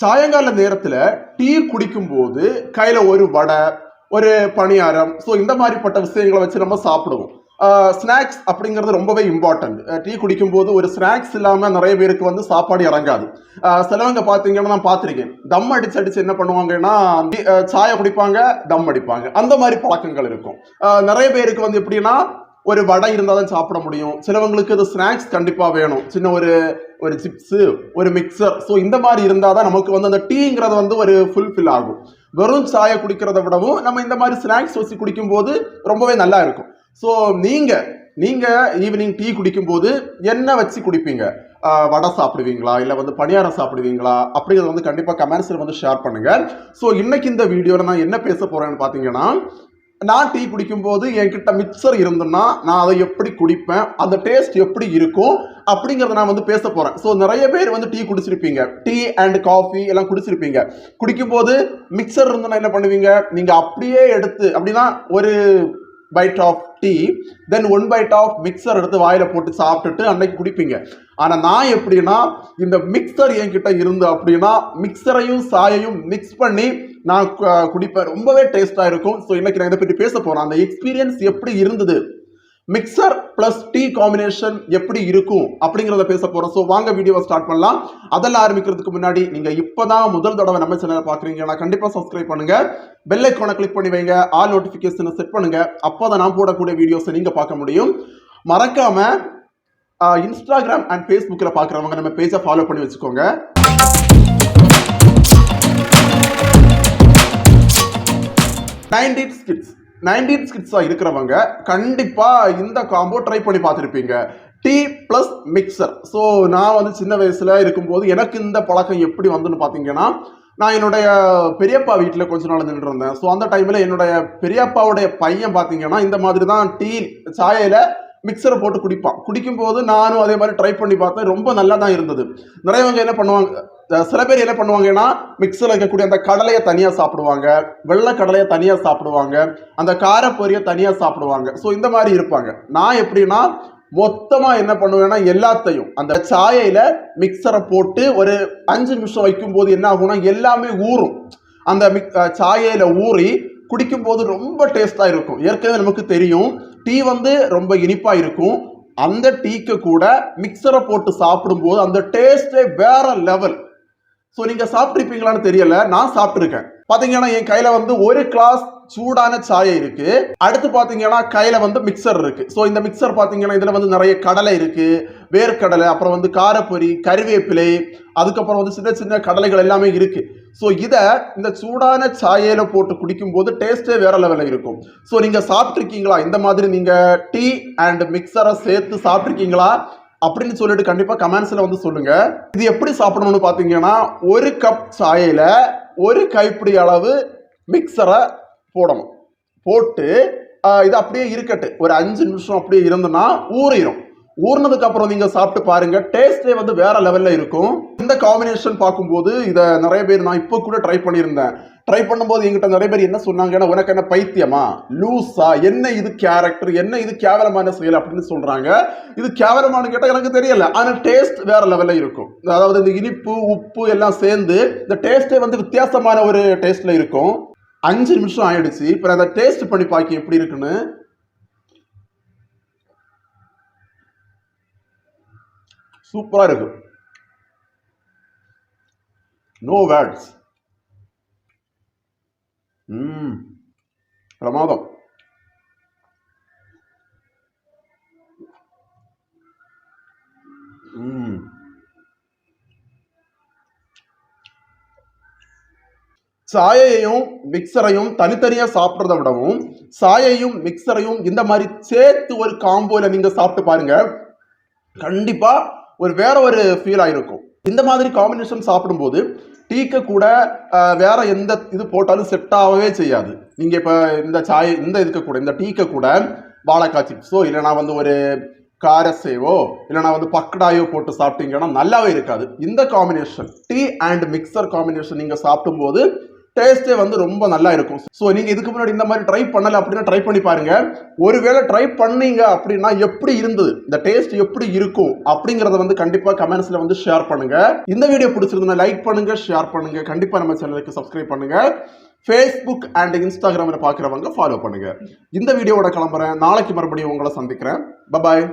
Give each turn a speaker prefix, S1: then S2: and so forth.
S1: சாயங்கால நேரத்துல டீ குடிக்கும் போது கையில ஒரு வடை ஒரு பணியாரம். ஸோ இந்த மாதிரிப்பட்ட விஷயங்களை வச்சு நம்ம சாப்பிடுவோம். ஸ்நாக்ஸ் அப்படிங்கிறது ரொம்பவே இம்பார்ட்டன்ட் டீ குடிக்கும்போது ஒரு ஸ்நாக்ஸ் இல்லாமல் நிறைய பேருக்கு வந்து சாப்பாடு இறங்காது. சிலவங்க பார்த்தீங்கன்னா நான் பார்த்துருக்கேன். தம் அடிச்சு அடிச்சு என்ன பண்ணுவாங்கன்னா சாயை குடிப்பாங்க தம் அடிப்பாங்க. அந்த மாதிரி பழக்கங்கள் இருக்கும். நிறைய பேருக்கு வந்து எப்படின்னா ஒரு வடை இருந்தால் தான் சாப்பிட முடியும். சிலவங்களுக்கு அது ஸ்நாக்ஸ் கண்டிப்பாக வேணும். சின்ன ஒரு ஒரு சிப்ஸு ஒரு மிக்சர் ஸோ இந்த மாதிரி இருந்தால் தான் நமக்கு வந்து அந்த டீங்கிறது வந்து ஒரு ஃபுல்ஃபில் ஆகும். வெறும் சாயை குடிக்கிறத விடவும் நம்ம இந்த மாதிரி ஸ்நாக்ஸ் வச்சு குடிக்கும்போது ரொம்பவே நல்லா இருக்கும். ஸோ நீங்கள் நீங்கள் ஈவினிங் டீ குடிக்கும்போது என்ன வச்சு குடிப்பீங்க? வடை சாப்பிடுவீங்களா? இல்லை வந்து பணியாரம் சாப்பிடுவீங்களா? அப்படிங்கிறத வந்து கண்டிப்பாக கமெண்ட்ஸில் வந்து ஷேர் பண்ணுங்கள் ஸோ இன்னைக்கு இந்த வீடியோவில் நான் என்ன பேச போகிறேன்னு பார்த்தீங்கன்னா நான் டீ குடிக்கும்போது என்கிட்ட மிக்சர் இருந்ததுன்னா நான் அதை எப்படி குடிப்பேன்? அந்த டேஸ்ட் எப்படி இருக்கும்? அப்படிங்கிறத நான் வந்து பேச போகிறேன் ஸோ நிறைய பேர் வந்து டீ குடிச்சிருப்பீங்க. டீ அண்ட் காஃபி எல்லாம் குடிச்சிருப்பீங்க. குடிக்கும்போது மிக்சர் இருந்ததுன்னா என்ன பண்ணுவீங்க? நீங்கள் அப்படியே எடுத்து அப்படின்னா ஒரு bite of tea then one bite of mixture எடுத்து வாயில போட்டு சாப்பிட்டுட்டு அன்னைக்கு குடிப்பீங்க. ஆனால் நான் எப்படின்னா இந்த மிக்சர் என்கிட்ட இருந்து அப்படின்னா மிக்சரையும் சாயையும் மிக்ஸ் பண்ணி நான் குடிப்பேன் ரொம்பவே டேஸ்ட்டாக இருக்கும். ஸோ இன்னைக்கு நான் இதை பற்றி பேச போகிறேன் அந்த எக்ஸ்பீரியன்ஸ் எப்படி இருந்தது? மிக்சர் ப்ளஸ் டீ காம்பினேஷன் எப்படி இருக்கும்? அப்படிங்கிறத பேச போகிறோம் ஸோ வாங்க வீடியோவை ஸ்டார்ட் பண்ணலாம். அதெல்லாம் ஆரம்பிக்கிறதுக்கு முன்னாடி நீங்கள் இப்போ தான் முதல் தடவை நம்ம சேனலை பார்க்குறீங்கன்னா கண்டிப்பாக சப்ஸ்கிரைப் பண்ணுங்க. பெல் ஐக்கானை கிளிக் பண்ணி வைங்க. ஆல் நோட்டிஃபிகேஷனை செட் பண்ணுங்க. அப்போ தான் நான் போடக்கூடிய வீடியோஸை நீங்கள் பார்க்க முடியும். மறக்காம இன்ஸ்டாகிராம் அண்ட் ஃபேஸ்புக்கில் பார்க்குறவங்க நம்ம பேஜை ஃபாலோ பண்ணி வச்சுக்கோங்க. Nineteen skits. நைன்டீன் ஸ்கிட்ஸாக இருக்கிறவங்க கண்டிப்பாக இந்த காம்போ ட்ரை பண்ணி பார்த்துருப்பீங்க. டீ ப்ளஸ் மிக்சர் ஸோ நான் வந்து சின்ன வயசில் இருக்கும்போது எனக்கு இந்த பழக்கம் எப்படி வந்துன்னு பார்த்தீங்கன்னா நான் என்னுடைய பெரியப்பா வீட்டில் கொஞ்ச நாள் நின்று இருந்தேன். ஸோ அந்த டைமில் என்னுடைய பெரியப்பாவுடைய பையன் பார்த்தீங்கன்னா இந்த மாதிரி தான் டீ சாயையில் மிக்சரை போட்டு குடிப்பான். குடிக்கும்போது நானும் அதே மாதிரி ட்ரை பண்ணி பார்த்தேன். ரொம்ப நல்லா தான் இருந்தது. நிறையவங்க என்ன பண்ணுவாங்க சில பேர் என்ன பண்ணுவாங்கன்னா மிக்சரில் இருக்கக்கூடிய அந்த கடலையை தனியாக சாப்பிடுவாங்க வெள்ளை கடலையை தனியாக சாப்பிடுவாங்க அந்த காரப்பொரியை தனியாக சாப்பிடுவாங்க. ஸோ இந்த மாதிரி இருப்பாங்க. நான் எப்படின்னா மொத்தமாக என்ன பண்ணுவேன்னா எல்லாத்தையும் அந்த சாயையில் மிக்சரை போட்டு ஒரு அஞ்சு நிமிஷம் வைக்கும்போது என்ன ஆகும்னா எல்லாமே ஊறும். அந்த மிக் சாயையில் ஊறி குடிக்கும்போது ரொம்ப டேஸ்டாக இருக்கும். ஏற்கனவே நமக்கு தெரியும் டீ வந்து ரொம்ப இனிப்பாக இருக்கும். அந்த டீக்கு கூட மிக்சரை போட்டு சாப்பிடும்போது அந்த டேஸ்டே வேற லெவல் ஸோ நீங்கள் சாப்பிட்ருப்பீங்களான்னு தெரியல. நான் சாப்பிட்ருக்கேன் பார்த்தீங்கன்னா என் கையில் வந்து ஒரு கிளாஸ் சூடான சாயை இருக்கு. அடுத்து பார்த்தீங்கன்னா கையில் வந்து மிக்சர் இருக்கு. ஸோ இந்த மிக்சர் பார்த்தீங்கன்னா இதில் வந்து நிறைய கடலை இருக்கு. வேர்க்கடலை அப்புறம் வந்து காரப்பொரி கருவேப்பிலை அதுக்கப்புறம் வந்து சின்ன சின்ன கடலைகள் எல்லாமே இருக்குது ஸோ இதை இந்த சூடான சாயையில் போட்டு குடிக்கும்போது டேஸ்ட்டே வேற லெவலில் இருக்கும். ஸோ நீங்கள் சாப்பிட்ருக்கீங்களா இந்த மாதிரி நீங்கள் டீ அண்ட் மிக்சரை சேர்த்து சாப்பிட்ருக்கீங்களா அப்படின்னு சொல்லிட்டு கண்டிப்பாக கமெண்ட்ஸில் வந்து சொல்லுங்கள் இது எப்படி சாப்பிடணும்னு பார்த்தீங்கன்னா ஒரு கப் சாயையில் ஒரு கைப்பிடி அளவு மிக்சரை போடணும். போட்டு இது அப்படியே இருக்கட்டு ஒரு அஞ்சு நிமிஷம் அப்படியே இருந்ததுன்னா ஊறிடும் ஊர்னதுக்கு அப்புறம் நீங்க சாப்பிட்டு பாருங்க. டேஸ்டே வந்து வேற லெவல்ல இருக்கும். இந்த காம்பினேஷன் பார்க்கும்போது இதை நிறைய பேர் நான் இப்போ கூட ட்ரை பண்ணியிருந்தேன். ட்ரை பண்ணும்போது எங்கிட்ட நிறைய பேர் என்ன சொன்னாங்கன்னா உனக்கு என்ன பைத்தியமா? லூஸா என்ன இது கேரக்டர் என்ன இது கேவலமான செயல் அப்படின்னு சொல்றாங்க. இது கேவலமானு கேட்டால் எனக்கு தெரியல. ஆனால் டேஸ்ட் வேற லெவலில் இருக்கும். அதாவது இந்த இனிப்பு உப்பு எல்லாம் சேர்ந்து இந்த டேஸ்ட்டே வந்து வித்தியாசமான ஒரு டேஸ்ட்ல இருக்கும். அஞ்சு நிமிஷம் ஆயிடுச்சு. இப்போ நான் அதை டேஸ்ட் பண்ணி பார்க்க எப்படி இருக்குன்னு சூப்பரா இருக்கும் நோ வேர்ட்ஸ் ம். பிரமாதம். ம். சாயையும் மிக்சரையும் தனித்தனியா சாப்பிட்றத விடவும் சாயையும் மிக்சரையும் இந்த மாதிரி சேர்த்து ஒரு காம்போல நீங்க சாப்பிட்டு பாருங்க. கண்டிப்பா ஒரு வேற ஒரு ஃபீல் ஆயிருக்கும். இந்த மாதிரி காம்பினேஷன் சாப்பிடும்போது டீக்கு கூட வேற எந்த இது போட்டாலும் செட் ஆகவே செய்யாது. நீங்க இப்ப இந்த சாய் இந்த இதுக்கு கூட இந்த டீக்கு கூட வாழைக்காய் சிப்ஸோ இல்லைனா வந்து ஒரு காரசேவோ இல்லைனா வந்து பக்கடாயோ போட்டு சாப்பிட்டீங்கன்னா நல்லாவே இருக்காது. இந்த combination tea and mixture combination நீங்க சாப்பிடும்போது டேஸ்டே வந்து ரொம்ப நல்லா இருக்கும். ஸோ நீங்கள் இதுக்கு முன்னாடி இந்த மாதிரி ட்ரை பண்ணலை அப்படின்னா ட்ரை பண்ணி பாருங்க. ஒருவேளை ட்ரை பண்ணீங்க அப்படின்னா எப்படி இருந்தது? இந்த டேஸ்ட் எப்படி இருக்கும்? அப்படிங்கிறத வந்து கண்டிப்பாக கமெண்ட்ஸில் வந்து ஷேர் பண்ணுங்க. இந்த வீடியோ பிடிச்சிருந்தா லைக் பண்ணுங்க ஷேர் பண்ணுங்க. கண்டிப்பாக நம்ம சேனலுக்கு சப்ஸ்கிரைப் பண்ணுங்க. ஃபேஸ்புக் அண்ட் இன்ஸ்டாகிராமில் பார்க்குறவங்க ஃபாலோ பண்ணுங்க. இந்த வீடியோவோட கிளம்புறேன். நாளைக்கு மறுபடியும் உங்களை சந்திக்கிறேன். பபாய்